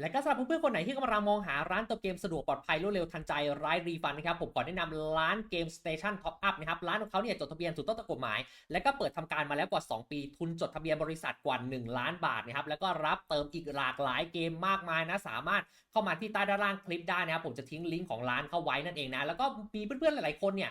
และก็สำหรับเพื่อนๆคนไหนที่กำลังมองหาร้านเติมเกมสะดวกปลอดภัยรวดเร็วทันใจไร้รีฟันนะครับผมขอแนะนำร้านเกม Station Top Up นะครับร้านของเขาเนี่ยจดทะเบียนถูกต้องตามกฎหมาย และก็เปิดทำการมาแล้วกว่า 2 ปี ทุนจดทะเบียนบริษัทกว่า 1 ล้านบาทนะครับแล้วก็รับเติมอีกหลากหลายเกมมากมายนะสามารถเข้ามาที่ใต้ด้านล่างคลิปได้นะครับผมจะทิ้งลิงก์ของร้านเข้าไว้นั่นเองนะแล้วก็มีเพื่อนๆหลายๆคนเนี่ย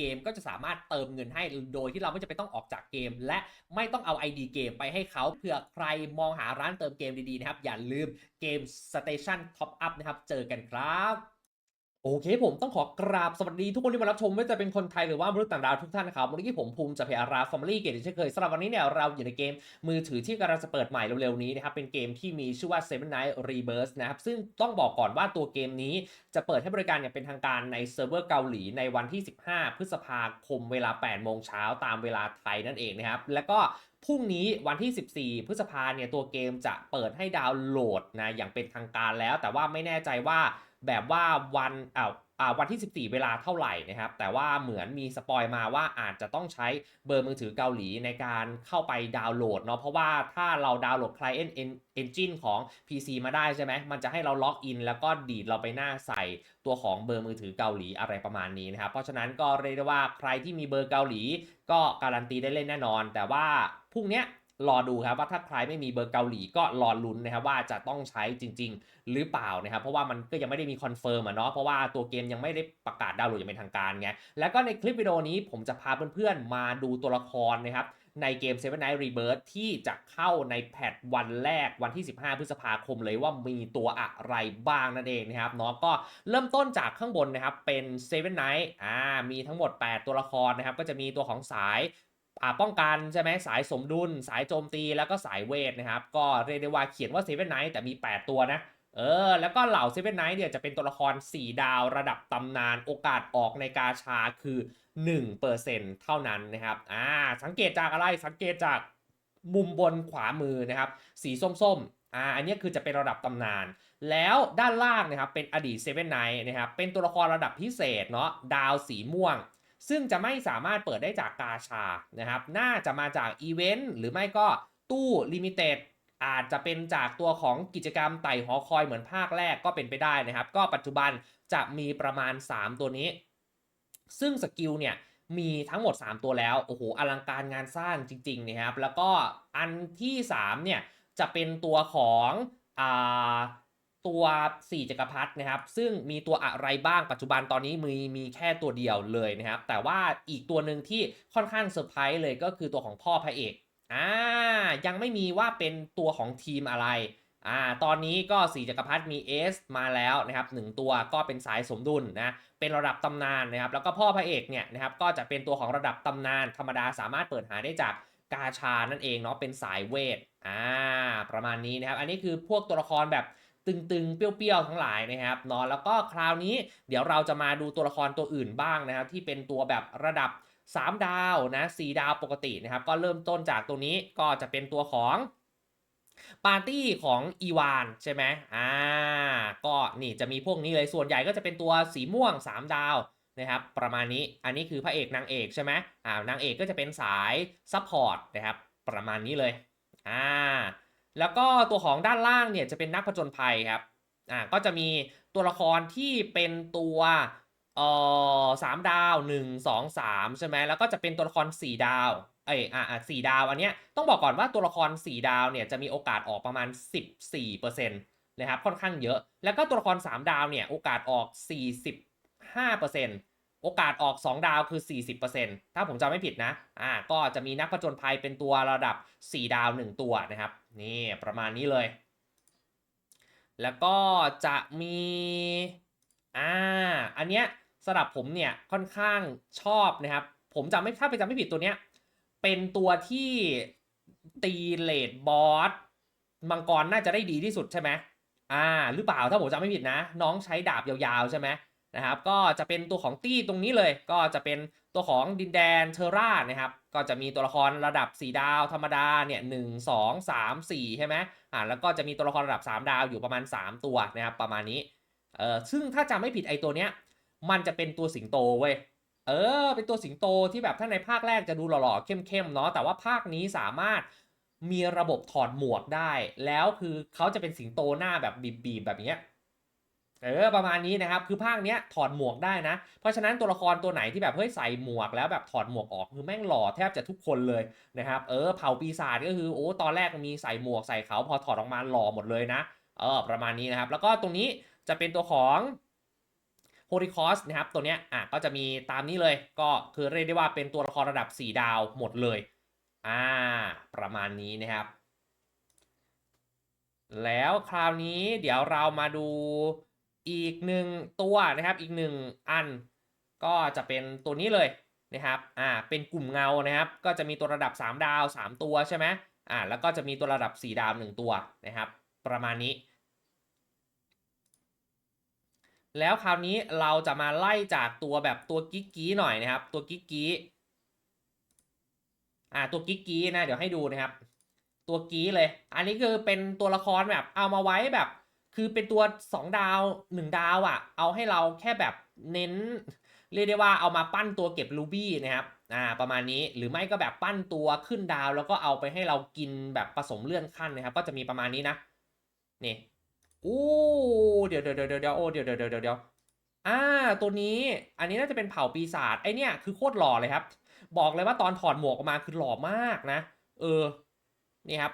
กกมก็จะสามารถเติมเงินให้โดยที่เราไม่จำเป็นต้องออกจากเกม และไม่ต้องเอา ID เกมไปให้เขาเผื่อใครมองหาร้านเติมเกมดีๆนะครับ อย่าลืมเกม Station Top Up นะครับ เจอกันครับ โอเคผมต้องขอกราบสวัสดีทุกคนที่มารับชมไม่ว่าจะเป็นคนไทยหรือว่ามนุษย์ต่างดาวทุกท่านนะครับวันนี้ผมภูมิจะเพอาราฟอร์มลี่เกตเช่นเคยสำหรับวันนี้เนี่ยเราอยู่ในเกมมือถือที่กำลังจะเปิดใหม่เร็วๆนี้นะครับเป็นเกมที่มีชื่อว่า Seven Night Rebirth นะครับซึ่งต้องบอกก่อนว่าตัวเกมนี้จะเปิดให้บริการอย่างเป็นทางการในเซิร์ฟเวอร์เกาหลีในวันที่ 15 พฤษภาคมเวลา 8 โมงเช้าตามเวลาไทยนั่นเองนะครับแล้วก็พรุ่งนี้วันที่ 14 พฤษภาเนี่ยตัวเกมจะเปิดให้ดาวน์โหลดนะอย่างเป็นทางการแล้ว แต่ว่าไม่แน่ใจว่า แบบว่าวันอ่าอ่าวันที่ 14 เวลาเท่าไหร่นะครับ แต่ว่าเหมือนมีสปอยมาว่าอาจจะต้องใช้เบอร์มือถือเกาหลีในการเข้าไปดาวน์โหลดเนาะ เพราะว่าถ้าเราดาวน์โหลด Client Engine ของ PC มาได้ใช่ไหม มันจะให้เราล็อกอินแล้วก็ดีดเราไปหน้าใส่ตัวของเบอร์มือถือเกาหลีอะไรประมาณนี้นะครับ เพราะฉะนั้นก็เรียกได้ว่าใครที่มีเบอร์เกาหลี ก็การันตีได้เล่นแน่นอน แต่ว่าพรุ่งนี้ รอดูครับว่าถ้าใครไม่มีเบอร์เกาหลีก็รอลุ้นนะครับว่าจะต้องใช้จริง ๆ หรือเปล่านะครับเพราะว่ามันก็ยังไม่ได้มีคอนเฟิร์มอะเนาะเพราะว่าตัวเกมยังไม่ได้ประกาศดาวน์โหลดอย่างเป็นทางการไงแล้วก็ในคลิปวิดีโอนี้ผมจะพาเพื่อนๆมาดูตัวละครนะครับในเกม Seven Night Rebirth ที่จะเข้าในแพทวันแรกวันที่ 15 พฤษภาคมเลยว่ามีตัวอะไรบ้างนั่นเองนะครับเนาะก็เริ่มต้นจากข้างบนนะครับเป็น Seven Night อ่ามีทั้งหมด 8 ตัวละครนะครับก็จะมีตัวของสาย ป้องกันใช่ไหมสายสมดุล สายโจมตีแล้วก็สายเวทนะครับ ก็เรียกได้ว่าเขียนว่าเซเว่นไนท์แต่มี 8 ตัวนะ เออ แล้วก็เหล่าเซเว่นไนท์เนี่ยจะเป็นตัวละคร 4 ดาวระดับตำนานโอกาสออกในกาชาคือ 1%เท่านั้นนะครับ อ่า สังเกตจากอะไรสังเกตจากมุมบนขวามือนะครับ สีส้มๆ อ่า อันนี้คือจะเป็นระดับตำนาน แล้วด้านล่างนะครับเป็นอดีตเซเว่นไนท์นะครับ เป็นตัวละครระดับพิเศษเนาะ ดาวสีม่วง ซึ่งจะไม่สามารถเปิดได้จากกาชานะครับ น่าจะมาจากอีเวนต์หรือไม่ก็ตู้ลิมิเต็ดอาจจะเป็นจากตัวของกิจกรรมไต่หอคอยเหมือนภาคแรกก็เป็นไปได้นะครับ ก็ปัจจุบันจะมีประมาณ 3 ตัวนี้ ซึ่งสกิลเนี่ยมีทั้งหมด 3 ตัวแล้ว โอ้โห อลังการงานสร้างจริง ๆ นะครับ แล้วก็อันที่ 3 เนี่ย จะเป็นตัวของอ่า ตัว4จักรพรรดินะครับ ซึ่งมีตัวอะไรบ้างปัจจุบันตอนนี้มีมีแค่ตัวเดียวเลยนะครับ แต่ว่าอีกตัวหนึ่งที่ค่อนข้างเซอร์ไพรส์เลยก็คือตัวของพ่อพระเอกอ่ายังไม่มีว่าเป็นตัวของทีมอะไรอ่าตอนนี้ก็สีจักรพรรดิมี S มาแล้วนะครับหนึ่งตัวก็เป็นสายสมดุลนะเป็นระดับตำนานนะครับ แล้วก็พ่อพระเอกเนี่ยนะครับก็จะเป็นตัวของระดับตำนานธรรมดาสามารถเปิดหาได้จากกาชานั่นเองเนาะเป็นสายเวทอ่าประมาณนี้นะครับ อันนี้คือพวกตัวละครแบบ ตึงๆ เปรี้ยวๆ ทั้งหลายนะครับเนาะแล้วก็คราวนี้เดี๋ยวเราจะมาดูตัวละครตัวอื่นบ้างนะครับที่เป็นตัวแบบระดับ 3 ดาวนะ4ดาวปกตินะครับ ก็เริ่มต้นจากตัวนี้ก็จะเป็นตัวของปาร์ตี้ของอีวานใช่ไหมอ่า ก็นี่จะมีพวกนี้เลยส่วนใหญ่ก็จะเป็นตัวสีม่วง 3 ดาวนะครับประมาณนี้อันนี้คือพระเอกนางเอกใช่ไหมอ่านางเอกก็จะเป็นสายซัพพอร์ตนะครับประมาณนี้เลยอ่า แล้วก็ตัวของด้านล่างเนี่ยจะเป็นนักผจญภัยครับอ่าก็จะมีตัวละครที่เป็นตัวเอ่อสามดาวหนึ่งสองสามใช่ไหมแล้วก็จะเป็นตัวละครสี่ดาวเอ้ยอ่าอ่าสี่ดาวอันเนี้ยต้องบอกก่อนว่าตัวละครสี่ดาวเนี่ยจะมีโอกาสออกประมาณ 14%นะครับค่อนข้างเยอะ แล้วก็ตัวละคร3ดาวเนี่ยโอกาสออก 45% โอกาสออก 2 ดาวคือ 40%ถ้าผมจำไม่ผิดนะ อ่า ก็จะมีนักผจญภัยเป็นตัวระดับ 4 ดาว 1 ตัวนะครับ นี่ประมาณนี้เลย แล้วก็จะมี อ่า อันเนี้ยสำหรับผมเนี่ยค่อนข้างชอบนะครับ ผมจำไม่ถ้าไปจำไม่ผิดตัวเนี้ย เป็นตัวที่ตีเลดบอสมังกรน่าจะได้ดีที่สุดใช่ไหมอ่า หรือเปล่าถ้าผมจำไม่ผิดนะ น้องใช้ดาบยาวๆใช่ไหม นะครับ ก็จะเป็นตัวของตี้ตรงนี้เลย ก็จะเป็นตัวของดินแดนเทอร่านะครับ ก็จะมีตัวละครระดับ 4 ดาวธรรมดาเนี่ยหนึ่งสองสามสี่ใช่ไหมอ่าแล้วก็จะมีตัวละครระดับ 3 ดาวอยู่ประมาณ 3 ตัวนะครับ ประมาณนี้ เออซึ่งถ้าจำไม่ผิดไอตัวเนี้ย มันจะเป็นตัวสิงโตเว้ย เออ เป็นตัวสิงโตที่แบบถ้าในภาคแรกจะดูหล่อๆเข้มๆเนาะ แต่ว่าภาคนี้สามารถมีระบบถอดหมวกได้ แล้วคือเขาจะเป็นสิงโตหน้าแบบบีบๆแบบเนี้ย เออประมาณนี้นะครับคือภาคเนี้ยถอดหมวกได้นะ เพราะฉะนั้นตัวละครตัวไหนที่แบบเฮ้ยใส่หมวกแล้วแบบถอดหมวกออกคือแม่งหล่อแทบจะทุกคนเลยนะครับเออเผ่าปีศาจก็คือโอ้ตอนแรกมีใส่หมวกใส่เขาพอถอดออกมาหล่อหมดเลยนะเออประมาณนี้นะครับ แล้วก็ตรงนี้จะเป็นตัวของโฮริคอสนะครับตัวเนี้ยอะก็จะมีตามนี้เลยก็คือเรียกได้ว่าเป็นตัวละครระดับ 4 ดาวหมดเลยอ่าประมาณนี้นะครับ แล้วคราวนี้เดี๋ยวเรามาดู อีกหนึ่งตัวนะครับ อีกหนึ่งอันก็จะเป็นตัวนี้เลยนะครับ อ่า เป็นกลุ่มเงานะครับ ก็จะมีตัวระดับ 3 ดาว 3 ตัวใช่ไหมอ่า แล้วก็จะมีตัวระดับ 4 ดาว 1 ตัวนะครับ ประมาณนี้ แล้วคราวนี้เราจะมาไล่จากตัวแบบตัวกิ๊กกี้หน่อยนะครับ ตัวกิ๊กกี้ อ่า ตัวกิ๊กกี้นะ เดี๋ยวให้ดูนะครับ ตัวกี้เลย อันนี้คือเป็นตัวละครแบบเอามาไว้แบบ คือเป็นตัว 2 ดาว 1 ดาวอะ่ะ เอาให้เราแค่แบบเน้น เรียกได้ว่าเอามาปั้นตัวเก็บรูบี้นะครับอ่าประมาณนี้หรือไม่ก็แบบปั้นตัวขึ้นดาว แล้วก็เอาไปให้เรากินแบบผสมเลื่อนขั้นนะครับ ก็จะมีประมาณนี้นะนี่อู้เดี๋ยวเดี๋ยวเดี๋ยวเดี๋ยวโอ้เดี๋ยวเดี๋ยวเดี๋ยวเดี๋ยวอ่าตัวนี้อันนี้น่าจะเป็นเผ่าปีศาจไอเนี่ยคือโคตรหล่อเลยครับ บอกเลยว่าตอนถอดหมวกออกมาคือหล่อมากนะ เออนี่ครับ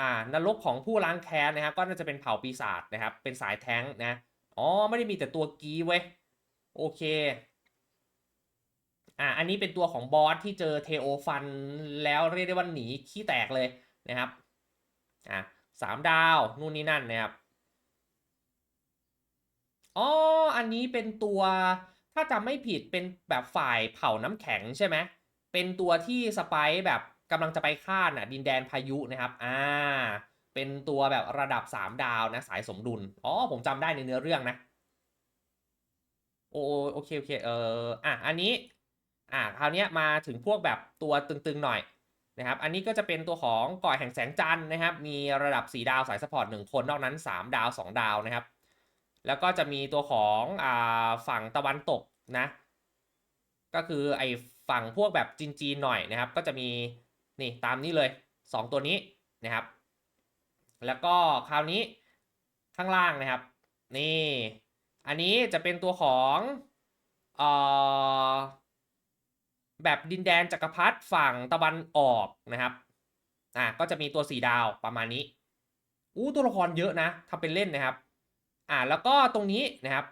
อ่านรกของผู้ล้างแค้นนะครับก็น่าจะเป็นเผ่าปีศาจนะครับ เป็นสายแท้งนะอ๋อไม่ได้มีแต่ตัวกีเว้ยโอเคอ่าอันนี้เป็นตัวของบอสที่เจอเทโอฟันแล้วเรียกได้ว่าหนีขี้แตกเลยนะครับอ่าสามดาวนู่นนี่นั่นนะครับอ๋ออันนี้เป็นตัวถ้าจำไม่ผิดเป็นแบบฝ่ายเผ่าน้ำแข็งใช่ไหมเป็นตัวที่สไปแบบ กำลังจะไปฆ่าน่ะดินแดนพายุนะครับ อ่า เป็นตัวแบบระดับ 3 ดาวนะ สายสมดุล อ๋อ ผมจำได้ในเนื้อเรื่องนะ โอโอเค โอเค เอออะ อันนี้ อะคราวนี้มาถึงพวกแบบตัวตึงๆหน่อยนะครับ อันนี้ก็จะเป็นตัวของก่อยแห่งแสงจันทร์นะครับ มีระดับ 4 ดาวสายสปอร์ต1คน นอกนั้น 3 ดาว 2 ดาวนะครับ แล้วก็จะมีตัวของอ่าฝั่งตะวันตกนะ ก็คือไอ้ฝั่งพวกแบบจีนๆหน่อยนะครับ ก็จะมี นี่ตามนี้เลย 2 ตัวนี้นะครับ แล้วก็คราวนี้ข้างล่างนะครับ นี่ อันนี้จะเป็นตัวของเอ่อแบบดินแดนจักรพรรดิฝั่งตะวันออกนะครับอะก็จะมีตัวสีดาวประมาณนี้อู้ตัวละครเยอะนะทำเป็นเล่นนะครับอ่าแล้วก็ตรงนี้นะครับ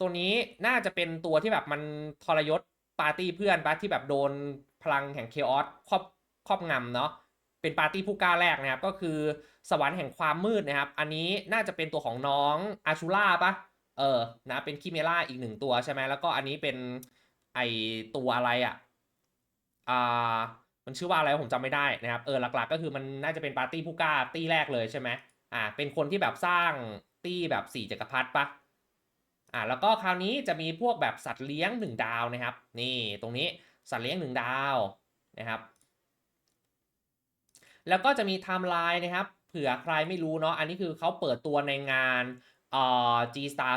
ตัวนี้น่าจะเป็นตัวที่แบบมันทรยศปาร์ตี้เพื่อนปะที่แบบโดน พลังแห่งเคออสครอบครอบงำเนาะเป็นปาร์ตี้ผู้กล้าแรกนะครับ ก็คือสวรรค์แห่งความมืดนะครับ อันนี้น่าจะเป็นตัวของน้องอาชูล่าปะเออนะเป็นคิเมล่าอีกหนึ่งตัวใช่ไหมแล้วก็อันนี้เป็นไอตัวอะไรอะอ่ามันชื่อว่าอะไรผมจำไม่ได้นะครับเออหลักๆ ก็คือมันน่าจะเป็นปาร์ตี้ผู้กล้าตี้แรกเลยใช่ไหมอ่าเป็นคนที่แบบสร้างตี้แบบสี่จักรพรรดิปะอ่าแล้วก็คราวนี้จะมีพวกแบบสัตว์เลี้ยงหนึ่งดาวนะครับ นี่ตรงนี้ สัตว์เลี้ยงหนึ่งดาวนะครับ แล้วก็จะมีไทม์ไลน์นะครับ เผื่อใครไม่รู้เนาะ อันนี้คือเขาเปิดตัวในงานเอ่อ G Star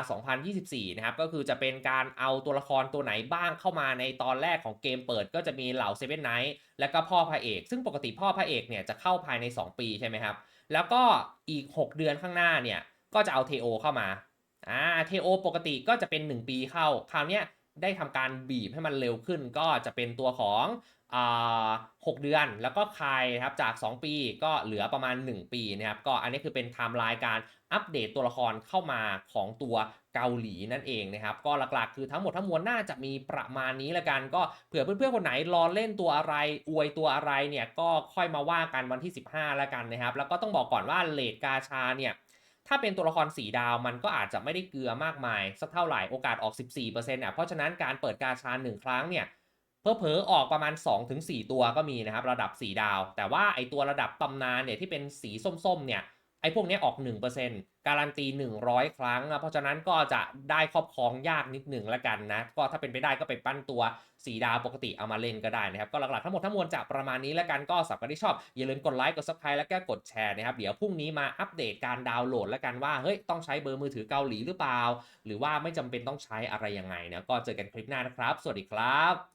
2024 นะครับ ก็คือจะเป็นการเอาตัวละครตัวไหนบ้างเข้ามาในตอนแรกของเกมเปิดก็จะมีเหล่าเซเว่นไนท์แล้วก็พ่อพระเอก ซึ่งปกติพ่อพระเอกเนี่ยจะเข้าภายใน 2 ปีใช่ไหมครับ แล้วก็อีก 6 เดือนข้างหน้าเนี่ย ก็จะเอาเทโอเข้ามา อ่า เทโอปกติก็จะเป็น 1 ปีเข้า คราวเนี้ย ได้ทำการบีบให้มันเร็วขึ้น ก็จะเป็นตัวของอ่า6เดือนแล้วก็คายครับจาก 2 ปีก็เหลือประมาณ 1 ปีนะครับก็อันนี้คือเป็นไทม์ไลน์การอัปเดตตัวละครเข้ามาของตัวเกาหลีนั่นเองนะครับก็หลักๆคือทั้งหมดทั้งมวลน่าจะมีประมาณนี้ละกัน ก็เผื่อเพื่อนๆคนไหนรอเล่นตัวอะไร อวยตัวอะไรเนี่ยก็ค่อยมาว่ากันวันที่ 15ละกันนะครับแล้วก็ต้องบอกก่อนว่าเลดกาชาเนี่ย ถ้าเป็นตัวละครสีดาวมันก็อาจจะไม่ได้เกลือมากมาย สักเท่าไหร่โอกาสออก 14%เนี่ยเพราะฉะนั้นการเปิดกาชาหนึ่งครั้งเนี่ยเพอๆออกประมาณ 2-4 ตัวก็มีนะครับ ระดับ 4 ดาว แต่ว่าไอตัวระดับตำนานเนี่ยที่เป็นสีส้มๆเนี่ย อ้พวกนี้ออก 1%การันตี 100 ครั้งอะเพราะฉะนั้นก็จะได้ครอบครองยากนิดหนึ่งละกันนะ ก็ถ้าเป็นไปได้ก็ไปปั้นตัวสีดาวปกติเอามาเล่นก็ได้นะครับ ก็หลักๆทั้งหมดทั้งมวลจะประมาณนี้ละกันก็สำหรับใครที่ชอบ อย่าลืมกดไลค์กด subscribe แล้วก็กดแชร์นะครับ เดี๋ยวพรุ่งนี้มาอัปเดตการดาวน์โหลดละกันว่าเฮ้ยต้องใช้เบอร์มือถือเกาหลีหรือเปล่า หรือว่าไม่จำเป็นต้องใช้อะไรยังไงนะก็เจอกันคลิปหน้านะครับ สวัสดีครับ